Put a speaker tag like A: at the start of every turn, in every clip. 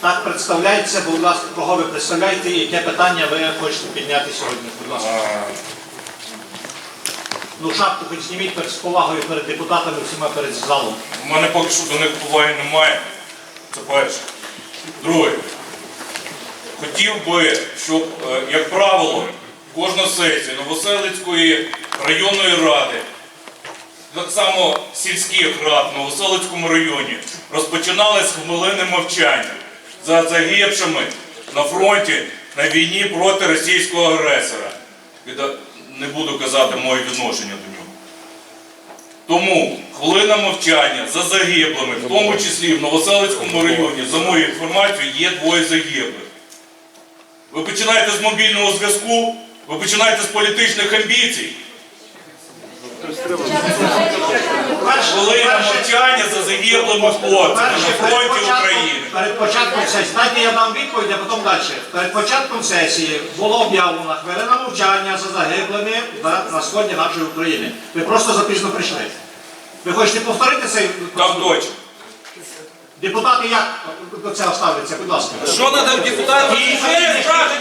A: Так представляється, будь ласка, кого ви представляєте і яке питання ви хочете підняти сьогодні, будь ласка. Ну, шапку хоч зніміть перед з повагою перед депутатами, всіма перед залом.
B: У мене поки що до них поваги немає. Це перше. Друге. Хотів би, щоб, е, як правило, кожна сесія Новоселицької районної ради, так само сільських рад в Новоселицькому районі, розпочиналась хвилини мовчання за загибшими на фронті на війні проти російського агресора. Не буду казати моє відношення до нього. Тому хвилина мовчання за загиблими, в тому числі в Новоселицькому районі, за моєю інформацією, є двоє загиблих. Ви починаєте з мобільного зв'язку, ви починаєте з політичних амбіцій. Хвилина мовчання за загиблими хлопцями на фронті України.
A: Перед початком сесії, дайте я дам відповідь, а потім далі. Перед початком сесії було об'явлено хвилина мовчання за загиблими на, на сході нашої України. Ви просто запізно прийшли. Ви хочете повторити цей?
B: Там точно.
A: Депутати як до цього ставляться, будь ласка.
C: Что надо депутатам?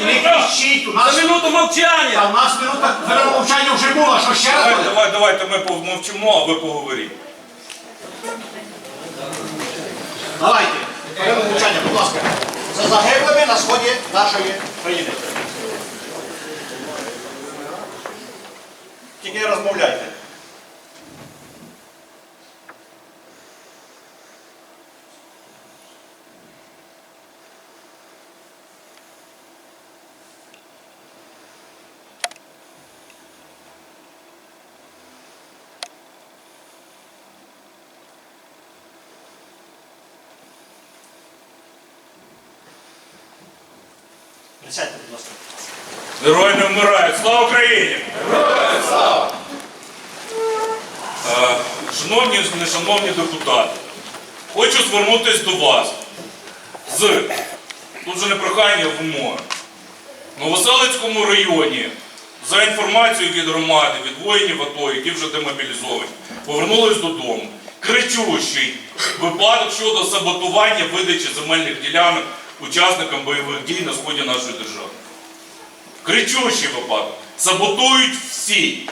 A: Не кричіть, у нас,
C: За минуту
A: а
C: молчания.
A: у нас минута мовчання вже була, що ще раз
B: Давай,
A: буде?
B: давай, давайте ми помовчимо, а ви поговоріть.
A: Давайте, хвилину мовчання, будь ласка. За загиблими на сході нашої країни. Тільки не розмовляйте. Присядьте, будь ласка.
B: Герої не вмирають. Слава Україні! Героям слава! Шановні, нешановні депутати, хочу звернутися до вас з тут вже не прохання а вимоги. В Новоселицькому районі, за інформацією від громади, від воїнів АТО, які вже демобілізовані, повернулись додому. Кричущий випадок щодо саботування видачі земельних ділянок учасникам бойових дій на сході нашої держави. Кричущий випадок. Саботують всі.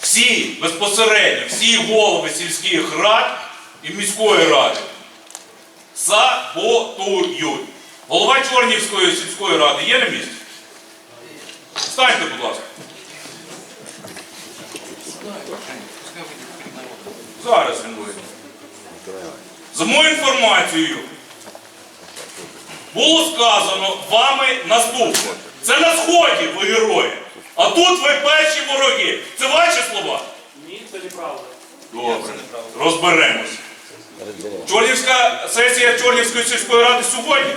B: Всі безпосередньо, всі голови сільських рад і міської ради. Саботують. Голова Чорнівської сільської ради є на місці? Встаньте, будь ласка. Зараз він вийде. За моєю інформацією, було сказано вами наступне. Це на сході ви герої. А тут ви перші вороги. Це ваші слова?
D: Ні, це неправда.
B: Добре. Розберемось. Чорнівська сесія Чорнівської сільської ради сьогодні?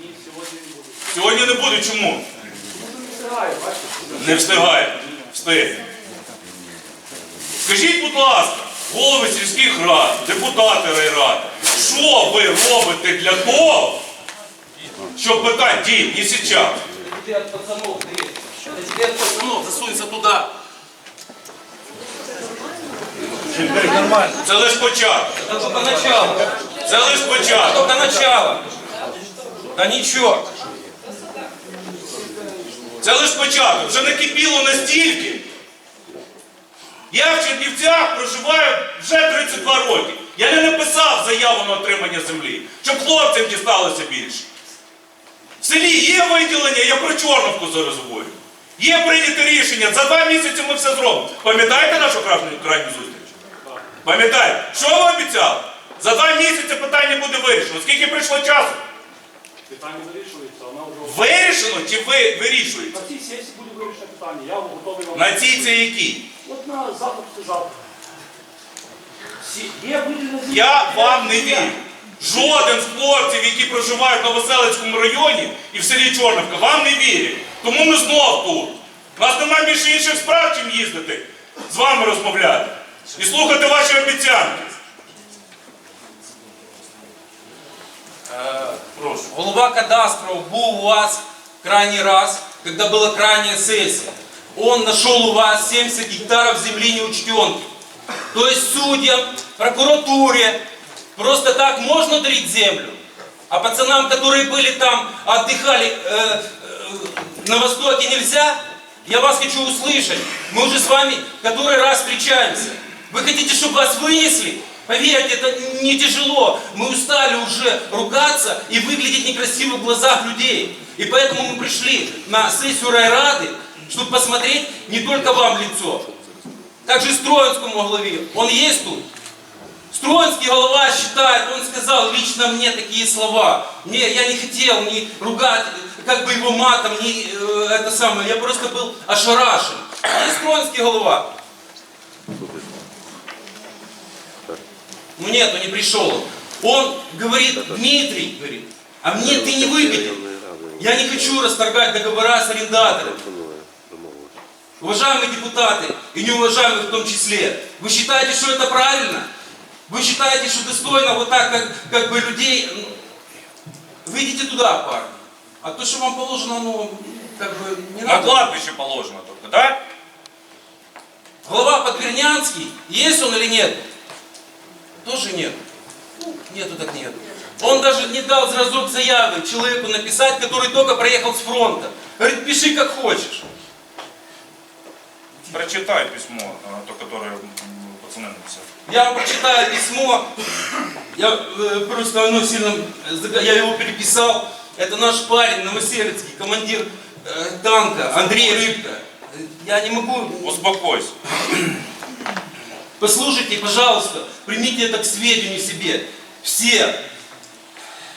D: Ні, сьогодні не буде.
B: Сьогодні не буде. Чому?
D: Не встигаю.
B: Не встигає. Встиг. Скажіть, будь ласка, голови сільських рад, депутати райради, що ви робите для того, щоб питати, дім, не сейчас.
C: Тебе от пацанов, ты. Это тебе от пацанов, засунься туда. Нормально.
B: Це лише початок.
C: Это только начало.
B: Це лише початок.
C: Только начало. Да ничего.
B: Це лише початок. Вже накипіло настільки. Я в Чернівцях проживаю вже 32 роки. Я не написав заяву на отримання землі, щоб хлопцям дісталося більше. В селі є виділення, я про Чорновку зараз говорю. Є прийняте рішення, за два місяці ми все зробимо. Пам'ятаєте нашу крайню, зустріч? Пам'ятаєте? Що ви обіцяли? За два місяці питання буде вирішено. Скільки прийшло часу?
D: Питання вирішується, вона вже...
B: Вирішено чи ви вирішуєте?
D: На цій сесії буде вирішено питання, я готовий вам...
B: На цій це які?
D: От на завтра сказав. Всі...
B: Я вам не вірю. Жоден з хлопців, які проживають в Новоселицькому районі і в селі Чорновка, вам не вірять. Тому ми знов тут. У нас немає більше інших справ, чим їздити, з вами розмовляти і слухати ваші обіцянки. Прошу.
C: Голова кадастров был у вас крайний раз, когда была крайняя сессия. Он нашел у вас 70 гектаров земли неучтенки. То есть судьям, прокуратуре Просто так можно дарить землю? А пацанам, которые были там, отдыхали э, э, на Востоке, нельзя? Я вас хочу услышать. Мы уже с вами который раз встречаемся. Вы хотите, чтобы вас вынесли? Поверьте, это не тяжело. Мы устали уже ругаться и выглядеть некрасиво в глазах людей. И поэтому мы пришли на сессию райрады, чтобы посмотреть не только вам лицо, также и Строинскому главе. Он есть тут? Строинский голова считает, он сказал лично мне такие слова. Не, я не хотел ни ругать, как бы его матом, ни э, это самое. Я просто был ошарашен. Где Строинский голова? Ну нет, он не пришел. Он говорит, Дмитрий, говорит, а мне ты не выгоден. Я не хочу расторгать договора с арендатором. Уважаемые депутаты, и неуважаемые в том числе, вы считаете, что это правильно? Вы считаете, что достойно вот так, как, как бы людей... ну, Выйдите туда, парни. А то, что вам положено, ну, как бы не
B: На
C: надо.
B: кладбище положено только, да?
C: Глава Подвернянский, есть он или нет? Тоже нет. Ну, нету так нет. Он даже не дал разок заявы человеку написать, который только проехал с фронта. Говорит, пиши как хочешь.
B: Прочитай письмо, э, то, которое пацаны написали.
C: Я прочитаю письмо. Я э, просто оно сильно... э, Я его переписал. Это наш парень, Новоселецкий, командир э, танка Андрей Рыбка. Э, Я не могу...
B: Успокойся.
C: Послушайте, пожалуйста, примите это к сведению себе. Все.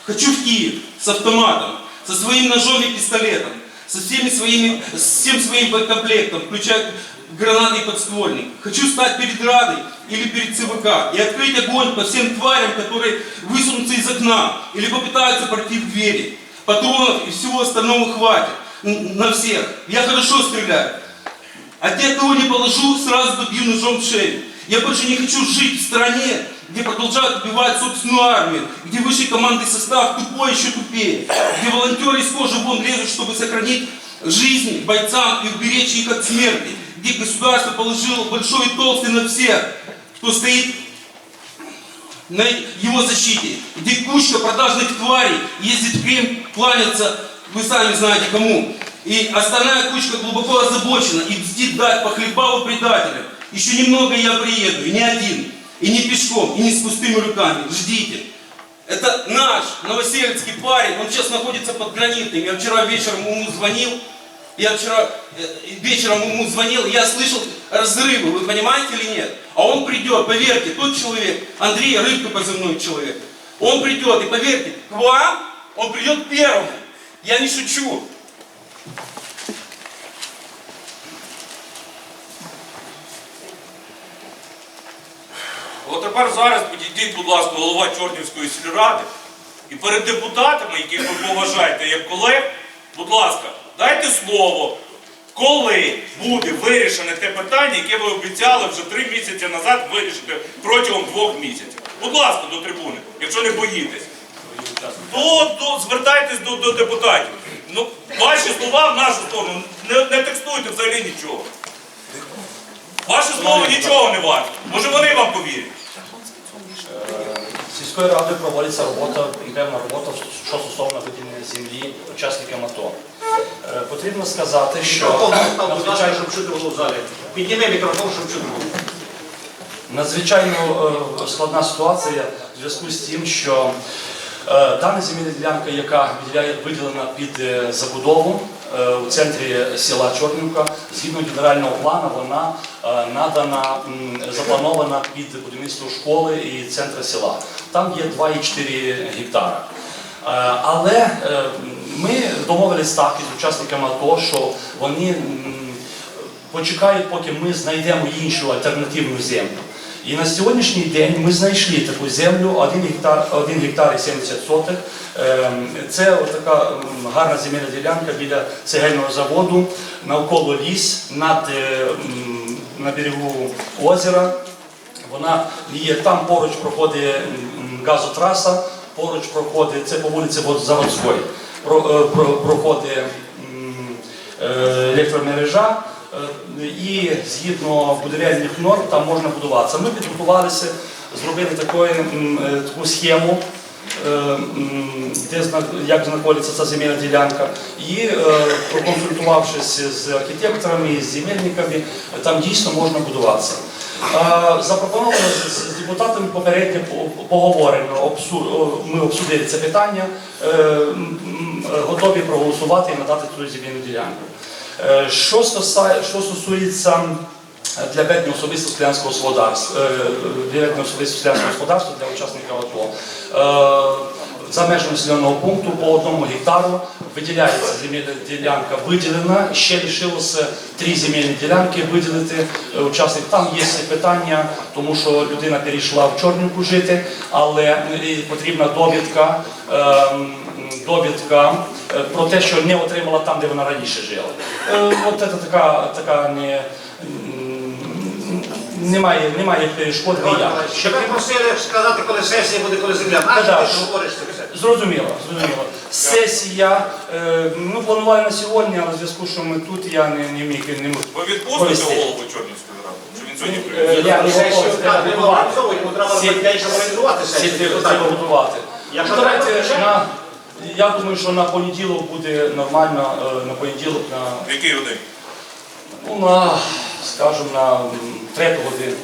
C: Хочу в Киев с автоматом, со своим ножом и пистолетом, со всеми своими, с всем своим боекомплектом, включая гранаты и подствольник. Хочу стать перед Радой или перед ЦВК и открыть огонь по всем тварям, которые высунутся из окна или попытаются пройти в двери. Патронов и всего остального хватит. На всех. Я хорошо стреляю. А тех, кого не положу, сразу добью ножом в шею. Я больше не хочу жить в стране, где продолжают убивать собственную армию, где высший командный состав тупой еще тупее, где волонтеры из кожи вон лезут, чтобы сохранить жизни бойцам и уберечь их от смерти, где государство положило большой толстый на всех, кто стоит на его защите, где кучка продажных тварей ездит в Крым, кланяться, вы сами знаете кому. И остальная кучка глубоко озабочена и бздит дать по хлебаву предателям. Еще немного я приеду, и не один, и не пешком, и не с пустыми руками. Ждите. Это наш новосельский парень, он сейчас находится под гранитом. Я вчера вечером ему звонил, я вчера э, вечером ему звонил, я слышал разрывы, вы понимаете или нет? А он придет, поверьте, тот человек, Андрей Рыбка позывной человек, он придет, и поверьте, к вам он придет первым. Я не шучу.
B: От тепер зараз підійдіть, будь ласка, голова Чорнівської сільради і перед депутатами, яких ви поважаєте як колег, будь ласка, дайте слово, коли буде вирішене те питання, яке ви обіцяли вже три місяці назад вирішити протягом двох місяців. Будь ласка, до трибуни, якщо не боїтесь. То, то звертайтесь до, до депутатів. Ну, ваші слова в нашу сторону, не, не текстуйте взагалі нічого. Ваше слово нічого не варте. Може вони вам повірять.
E: Сільською радою проводиться робота, і певна робота, що стосовно виділення землі учасникам АТО. Е, Потрібно сказати, що.
A: Підніми мікрофон, щоб чути було.
E: надзвичайно е, складна ситуація в зв'язку з тим, що е, дана земельна ділянка, яка виділяє- виділена під е, забудову е, у центрі села Чорнівка, згідно генерального плану, вона е, надана, м, запланована під будівництво школи і центру села. Там є 2,4 гектара. Е, Але е, ми домовились так із учасниками АТО, що вони почекають, поки ми знайдемо іншу альтернативну землю. І на сьогоднішній день ми знайшли таку землю 1 гектар, 1 гектар і 70 сотих. Ем, Це така гарна земельна ділянка біля цегельного заводу, навколо ліс, над, е, на берегу озера. Вона є там поруч проходить газотраса, поруч проходить це по вулиці Заводської. Е, про, проходить е, електромережа. е, І згідно будівельних норм там можна будуватися. Ми підготувалися зробили такої, е, таку схему, де як знаходиться ця земельна ділянка. І проконсультувавшись з архітекторами, з земельниками, там дійсно можна будуватися. Запропоновано з- депутатами попередньо по- поговорено, ми обсудили це питання, готові проголосувати і надати цю земельну ділянку. Е, Що стосується е, для ведення особистого селянського господарства, е, селянського господарства для учасників АТО. е, За межами населеного пункту по одному гектару виділяється земельна ділянка виділена. Ще лишилося три земельні ділянки виділити е, учасник. Там є питання, тому що людина перейшла в Чорнівку жити, але е, потрібна довідка. ем, довідка е, про те, що не отримала там, де вона раніше жила. Е, От це така, така не, немає, немає перешкод ніяких.
A: Ще ви просили сказати, коли сесія буде, коли земля. Нащо
E: Та-да, що-
A: говориш це все?
E: Зрозуміло, зрозуміло. Сесія, е, ми планували на сьогодні, але в зв'язку, що ми тут, я не, не міг не можу.
B: Ви відпустите голову Чорнівської ради? Чи він сьогодні
E: Е,
B: прийде?
E: Я не готовий, треба готувати.
A: бо треба щоб
E: готувати.
A: Якщо
E: давайте на, я думаю, що на понеділок буде нормально, е, на понеділок, на,
B: В який годині?
E: ну, на скажімо, на третю годину.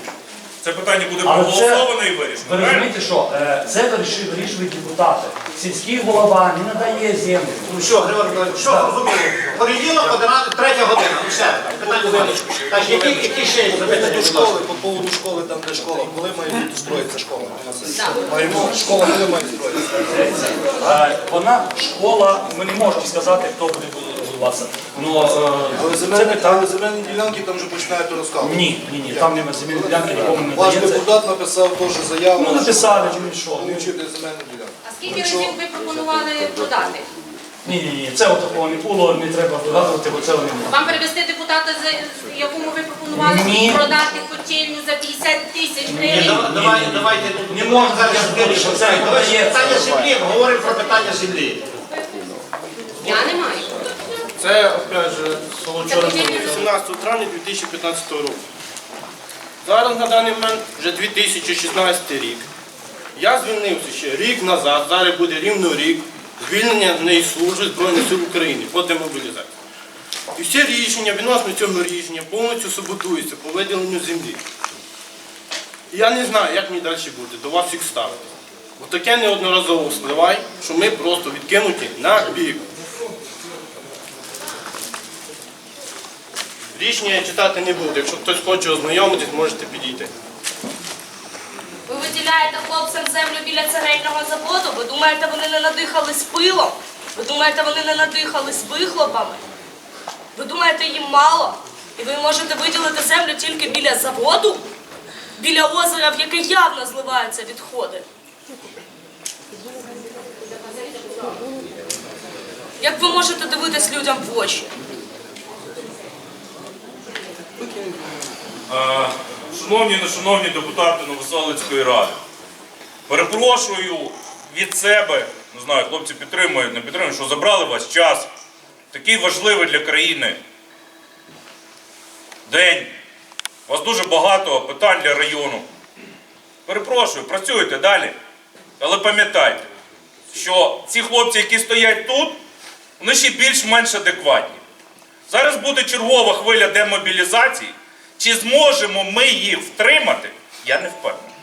B: Це питання буде
E: Але це-
B: і вирішено.
E: Ви розумієте, що е, це вирішують вирішують депутати. Сільський голова не надає землю.
A: Ну що, Григорій Миколаївич, що зрозуміло? Понеділок, 11, третя година, ну все, питання немає. Так, які, які ще є запитання?
F: До школи, по поводу школи, там де школа, коли має бути строїться школа? Маємо, школа коли має строїтися?
E: Е, Вона школа, ми не можемо сказати, хто буде будуватися. Но,
F: Але
E: е, це
F: земельні,
E: питання.
F: але земельні ділянки там вже починають розказувати.
E: Ні, ні, ні, там немає земельної ділянки, нікому не
F: Ваш
E: дається.
F: депутат написав теж заяву.
E: Ну написали, ну і що?
F: Включити земельну ділянку.
G: А скільки разів ви пропонували продати?
E: Ні, ні, ні, це такого не було, не треба вигадувати, бо це вони можуть.
G: Вам перевести депутата, з якому ви пропонували
E: Ні.
G: продати котельню за 50 тисяч
A: Ні,
G: гривень?
A: давай- давай, давайте,
E: Не можна
A: зараз
E: що це
A: Давай питання землі, говоримо про питання землі.
G: Я не маю.
H: Це, опять же, село
G: Це
H: 18 травня 2015 року. Зараз на даний момент вже 2016 рік. Я звільнився ще рік назад, зараз буде рівно рік, звільнення не служби Збройних сил України по демобілізації. І всі рішення відносно цього рішення повністю саботуються по виділенню землі. І я не знаю, як мені далі бути, до вас всіх ставити. Бо таке неодноразово вспливає, що ми просто відкинуті на бік. Рішення я читати не буду. Якщо хтось хоче ознайомитись, можете підійти.
I: Ви виділяєте хлопцям землю біля цегельного заводу? Ви думаєте, вони не надихались пилом? Ви думаєте, вони не надихались вихлопами? Ви думаєте, їм мало? І ви можете виділити землю тільки біля заводу? Біля озера, в яке явно зливаються відходи? Як ви можете дивитись людям в очі?
B: Е, Шановні нешановні депутати Новоселицької ради, перепрошую від себе, не знаю, хлопці підтримують, не підтримують, що забрали вас час. Такий важливий для країни день. У вас дуже багато питань для району. Перепрошую, працюйте далі. Але пам'ятайте, що ці хлопці, які стоять тут, вони ще більш-менш адекватні. Зараз буде чергова хвиля демобілізації. Чи зможемо ми їх втримати? Я не впевнений.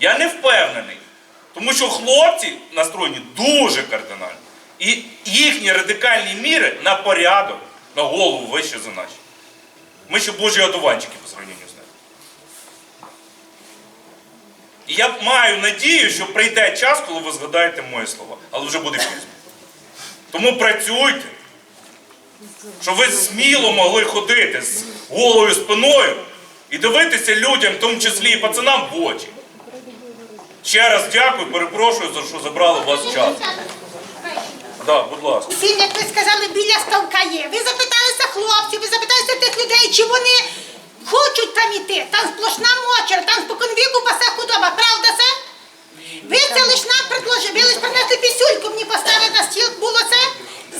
B: Я не впевнений. Тому що хлопці настроєні дуже кардинально. І їхні радикальні міри на порядок, на голову вище за наші. Ми ще божі одуванчики по сравненню з ними. І я маю надію, що прийде час, коли ви згадаєте мої слова. Але вже буде пізно. Тому працюйте щоб ви сміло могли ходити з голою спиною і дивитися людям, в тому числі і пацанам, в очі. Ще раз дякую, перепрошую за що забрали у вас час. Так, будь ласка.
J: Сіль, як ви сказали, біля ставка є. Ви запиталися хлопців, ви запиталися тих людей, чи вони хочуть там іти. Там сплошна мочер, там споконвіку пасе худоба. Правда це? Ви це лиш нам предложили, ви лиш принесли пісюльку, мені поставили на стіл, було це?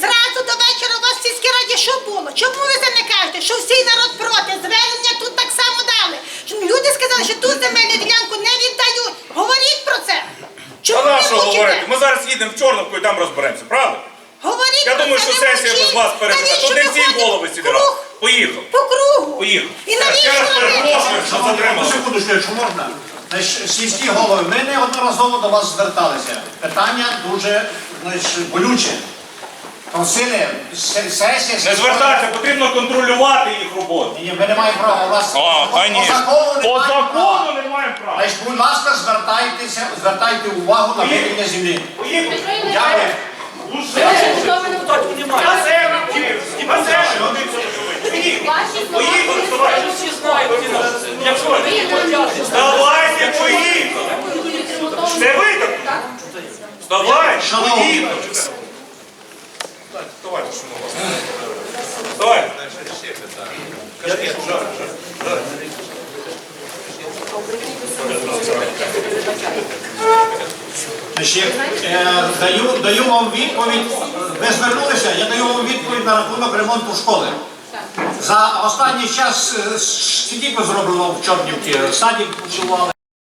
J: Зразу до вечора у вас в сільській раді що було? Чому ви це не кажете? Що всій народ проти? Звернення тут так само дали. люди сказали, що ту земельну ділянку не віддають. Говоріть про це. Чому
B: Та
J: ви
B: на що
J: мовчите?
B: говорити? Ми зараз їдемо в Чорновку і там розберемося, правда?
J: Говоріть
B: Я
J: про
B: думаю,
J: це,
B: що
J: не
B: сесія
J: мовчіть.
B: без вас.
J: Навіщо
B: Тут не
J: ви
B: всі
J: ходите
B: голови
J: круг?
B: Поїхав.
J: По кругу.
B: Поїхав.
J: І навіщо
B: раз
J: ви
B: перепрошую, що затримали.
A: секундочку, якщо можна. Значить, сільські голови, ми неодноразово до вас зверталися. Питання дуже значить, болюче. Сесія...
B: Не звертайся, потрібно контролювати їх роботу.
A: Ні, ми не маємо права. У нас
B: А,
A: по закону не
B: По
A: маємо права.
B: закону не маємо права.
A: Значить, будь ласка, звертайтеся, звертайте увагу на вивільнення землі. Дякую.
D: Депутатів немає.
B: На землю вчив. На землю. Поїхав.
G: Ваші слова
B: Поїхав,
G: були
B: вставай.
D: Всі знають, якщо ви хотяти,
B: Вставайте, поїхав. Це ви так? Вставай,
A: Шановні.
B: поїхав. Вставайте, що ми вас. Вставай.
A: Значить, е, даю, даю вам відповідь. Ви звернулися, я даю вам відповідь на рахунок ремонту школи. За останній час стільки скільки зроблено в Чорнівці? Садик будували.